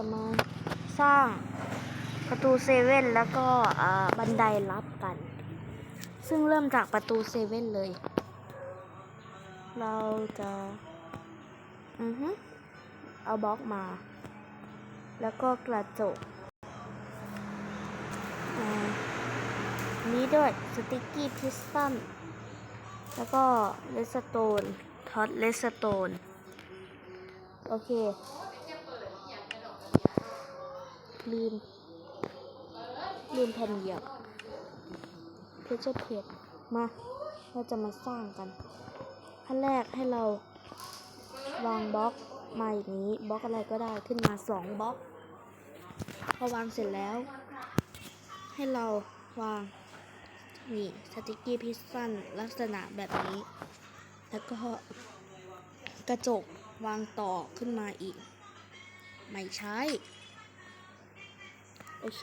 จะมาสร้างประตูเซเว่นแล้วก็บันไดลับกัน ซึ่งเริ่มจากประตูเซเว่นเลย เราจะอือฮึเอาบล็อกมา แล้วก็กระจกนี้ด้วยสติกกี้พิสตันแล้วก็เลสโตนท็อตเลสโตนโอเค ลืม ลืมแผ่นเหยียบเพชรเพจมา เราจะมาสร้างกันขั้นแรกให้เราวางบล็อกมาอย่างนี้บล็อกอะไรก็ได้ขึ้นมาสองบล็อกพอวางเสร็จแล้ว ให้เราวางนี่สติกกี้พิซซันลักษณะแบบนี้ แล้วก็กระจกวางต่อขึ้นมาอีก ไม่ใช่ โอเค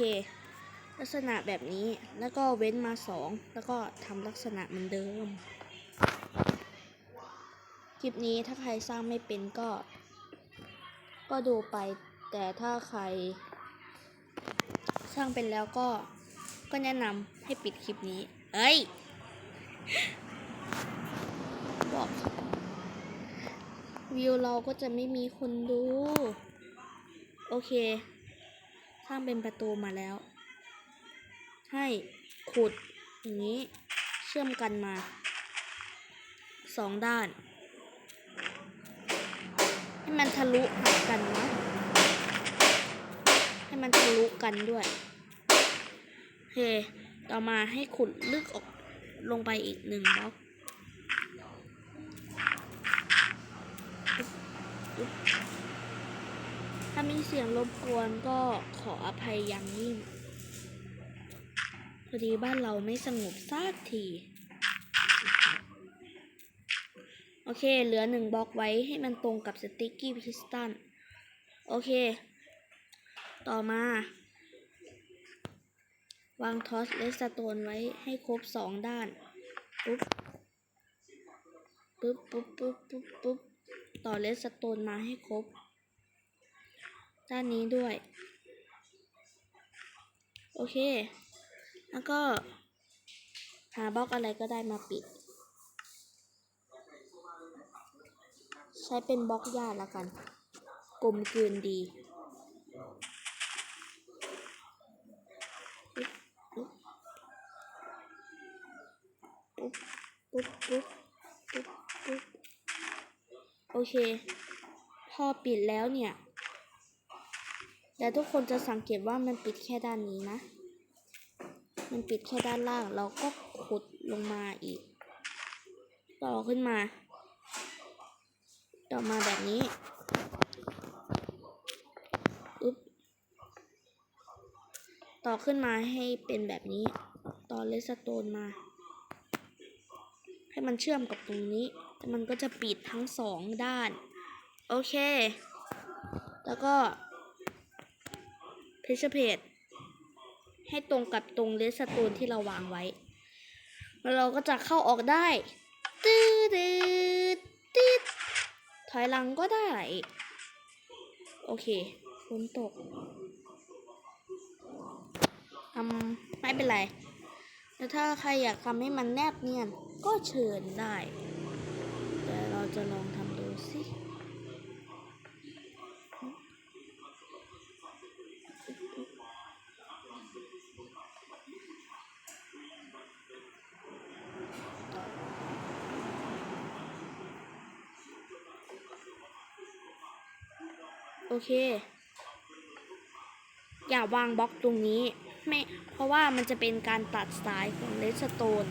ลักษณะแบบนี้แล้วก็เว้นมาสองแล้วก็ทำลักษณะเหมือนเดิม คลิปนี้ถ้าใครสร้างไม่เป็นก็ ก็ดูไป แต่ถ้าใคร สร้างเป็นแล้วก็ก็แนะนำให้ปิดคลิปนี้ เอ้ยบอกวิวเราก็จะไม่มีคนดู โอเค สร้างเป็นประตูมาแล้ว ให้ขุดอย่างนี้เชื่อมกันมาสองด้าน ให้มันทะลุหากันนะให้มันทะลุกันด้วยโอเคต่อมาให้ขุดลึกออกลงไปอีกหนึ่งบล็อก ถ้ามีเสียงรบกวนก็ขออภัยอย่างยิ่งพอดีบ้านเราไม่สงบสักที โอเค เหลือหนึ่งบล็อกไว้ให้มันตรงกับสติ๊กกี้พิสตัน โอเค ต่อมา วางทอสเลสโตนไว้ให้ครบสองด้าน ปุ๊บ ปุ๊บปุ๊บปุ๊บปุ๊บปุ๊บต่อเลสโตนมาให้ครบ ด้านนี้ด้วย โอเค แล้วก็ หาบล็อกอะไรก็ได้มาปิด ใช้เป็นบล็อกหญ้าละกัน กลมกลืนดีปุ๊บปุ๊บปุ๊บปุ๊บปุ๊บโอเค พอปิดแล้วเนี่ย แต่ทุกคนจะสังเกตว่ามันปิดแค่ด้านนี้นะ มันปิดแค่ด้านล่าง เราก็ขุดลงมาอีก ต่อขึ้นมา ต่อมาแบบนี้อึ๊บต่อขึ้นมาให้เป็นแบบนี้ ต่อเลสโตนมา ให้มันเชื่อมกับตรงนี้ มันก็จะปิดทั้งสองด้าน โอเค แล้วก็ เพชรเพจให้ตรงกับตรงเลสโตนที่เราวางไว้ แล้วเราก็จะเข้าออกได้ตืดตืดตืดถอยหลังก็ได้ โอเคฝนตกทำไม่เป็นไร แล้วถ้าใครอยากทำให้มันแนบเนียนก็เชิญได้เดี๋ยวเราจะลองทำดูสิ โอ เค อย่าวางบล็อกตรงนี้ไม่เพราะว่ามันจะเป็นการตัดสายของเลสโตน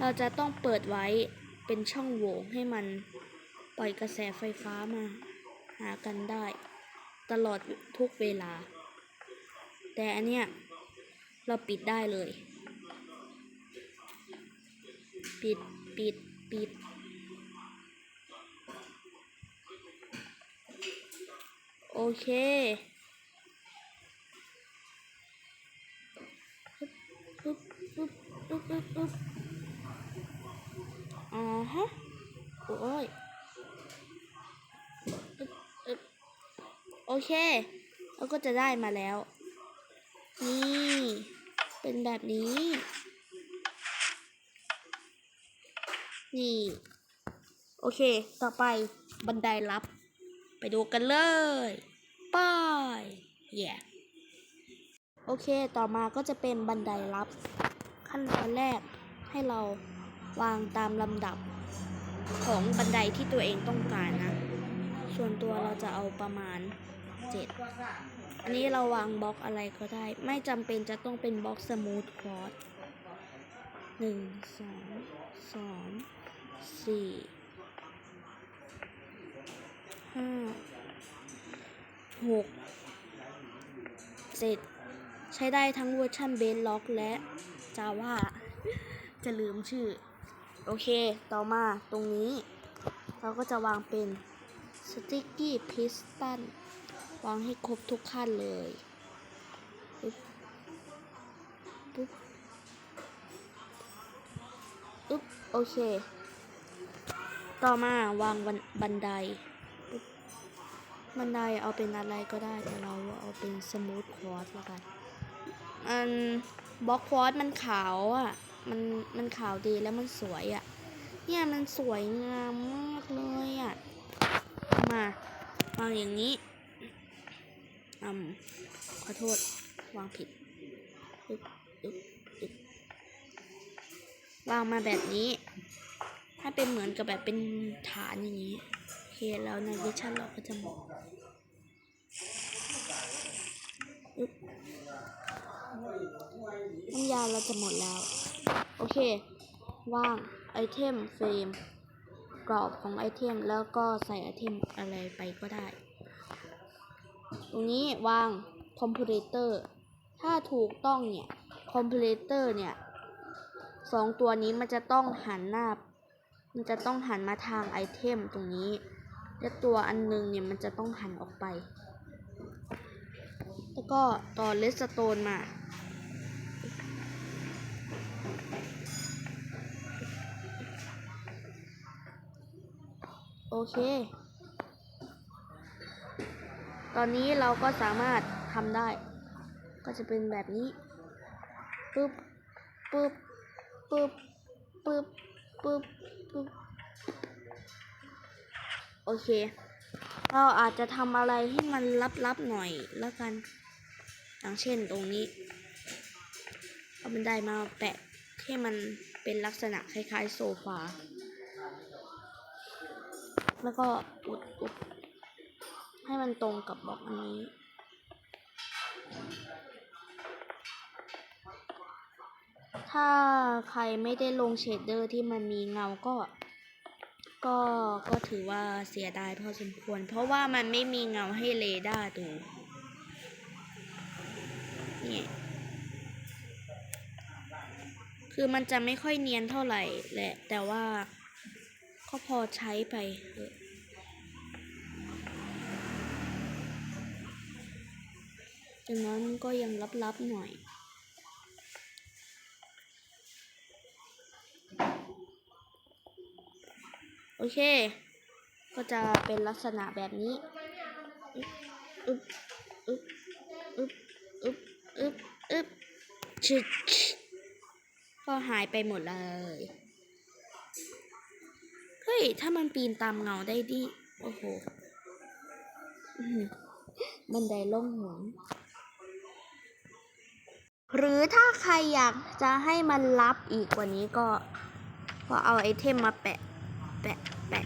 เราจะต้องเปิดไว้เป็นช่องโหว่ให้มันปล่อยกระแสไฟฟ้ามาหากันได้ ตลอดทุกเวลา แต่อันเนี้ยเราปิดได้เลย ปิด ปิด ปิด โอเคปึ๊บปึ๊บปึ๊บปึ๊บปึ๊บอ๋อฮะโอ้ยอึ๊บอึ๊บโอเคแล้วก็จะได้มาแล้ว นี่ เป็นแบบนี้ นี่ โอเค ต่อไปบันไดลับ ไปดูกันเลย ไป้ายแย่โอเค ต่อมาก็จะเป็นบันไดลับ ขั้นตอนแรกให้เราวางตามลำดับของบันไดที่ตัวเองต้องการนะ ส่วนตัวเราจะเอาประมาณ 7 อันนี้เราวางบล็อกอะไรก็ได้ ไม่จำเป็นจะต้องเป็นบล็อกสมูทคอร์สหนึ่งสองสองสี่ห้า หกเจ็ดใช้ได้ทั้งเวอร์ชันเบสล็อกและ Java จะลืมชื่อ โอเค ต่อมาตรงนี้ เราก็จะวางเป็น Sticky Piston วางให้ครบทุกขั้นเลยปึ๊บปึ๊บอึ๊บโอเค ต่อมาวางบันได บันไดเอาเป็นอะไรก็ได้แต่เราเอาเป็นสมูทคอร์สแล้วกันอันบล็อกคอร์สมันขาวอะมันมันขาวดีแล้วมันสวยอะ เนี่ยมันสวยงามมากเลยอะมาวางอย่างนี้อืมขอโทษวางผิดอึ๊บอึ๊บอึ๊บวางมาแบบนี้ ถ้าเป็นเหมือนกับแบบเป็นฐานอย่างนี้โอเคแล้วในวิชั่นเราก็จะมอึ๊บน้ำ ยาเราจะหมดแล้ว โอเค ว่างไอเทมเฟรมกรอบของไอเทมแล้วก็ใส่ไอเทมอะไรไปก็ได้ ตรงนี้วางคอมเพลเตอร์ถ้าถูกต้องเนี่ยคอมเพลเตอร์เนี่ยสองตัวนี้มันจะต้องหันหน้า มันจะต้องหันมาทางไอเทมตรงนี้และตัวอันนึงเนี่ยมันจะต้องหันออกไป แล้วก็ต่อเลสโตนมา เค ตอนนี้เราก็สามารถทำได้ ก็จะเป็นแบบนี้ปึ๊บปึ๊บปึ๊บปึ๊บปึ๊บปึ๊บโอเค เราอาจจะทำอะไรให้มันลับๆหน่อยแล้วกัน อย่างเช่นตรงนี้เอาบันไดมาแปะให้มันเป็นลักษณะคล้ายๆโซฟา แล้วก็อุดอุดให้มันตรงกับบล็อกอันนี้ถ้าใครไม่ได้ลงเชดเดอร์ที่มันมีเงาก็ ก็ก็ถือว่าเสียดายพอสมควร เพราะว่ามันไม่มีเงาให้เรดาร์ดูนี่คือมันจะไม่ค่อยเนียนเท่าไหร่แหละแต่ว่า ก็พอใช้ไปเถอย่างนั้นก็ยังลับๆหน่อย โอเค ก็จะเป็นลักษณะแบบนี้อึ๊บอึ๊บอึ๊บอึ๊บอึ๊บอึ๊บชึดก็หายไปหมดเลย เฮ้ย ถ้ามันปีนตามเงาได้ดิ โอ้โหมันไดล่องหนหรือถ้าใครอยากจะให้มันลับอีกกว่านี้ก็ ก็เอาไอเทมมาแปะ แปะ แปะ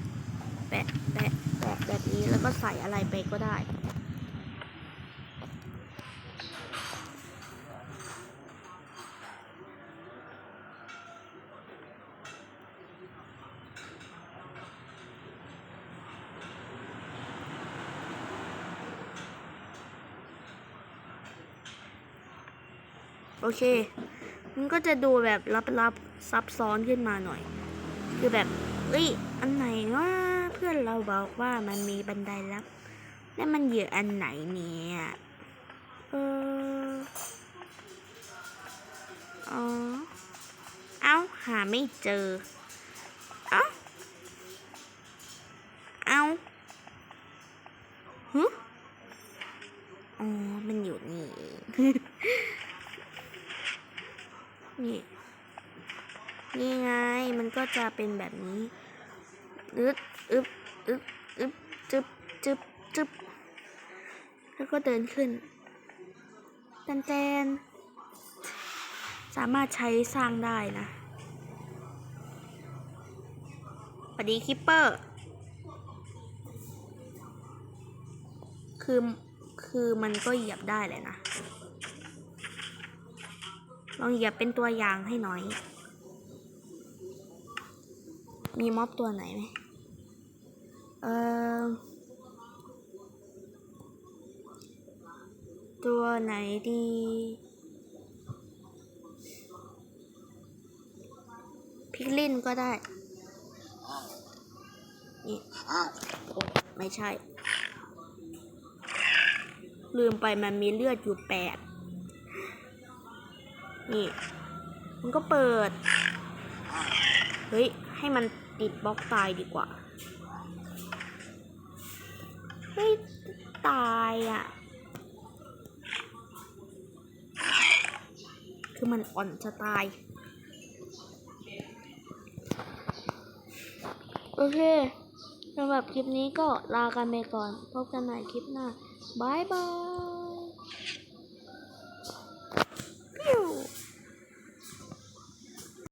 แปะ แปะ แปะแบบนี้แล้วก็ใส่อะไรไปก็ได้ โอเค มันก็จะดูแบบลับๆซับซ้อนขึ้นมาหน่อย คือแบบเอ้ยอันไหนว่าเพื่อนเราบอกว่ามันมีบันไดลับ แล้วมันเหยื่ออันไหนเนี่ยเอออ๋อ เอ้าหาไม่เจอา เอ้าฮึอ๋อ ก็จะ เป็นแบบนี้อึดอึบอึบอึบจึบจึบจึบแล้วก็เดินขึ้นแตนแตนสามารถใช้สร้างได้นะสวัสดีคิปเปอร์ คือ คือมันก็เหยียบได้เลยนะ ลองเหยียบเป็นตัวอย่างให้หน่อย มีม็อบตัวไหนไหมเออตัวไหนดี พิกลินก็ได้ นี่โอ๊ยไม่ใช่ ลืมไปมันมีเลือดอยู่แปด นี่ มันก็เปิด เฮ้ย ให้มัน ติดบล็อกตายดีกว่าเฮ้ยตายอะ คือมันอ่อนจะตาย โอเคสำหรับคลิปนี้ก็ลากันไปก่อน พบกันใหม่คลิปหน้า บายบาย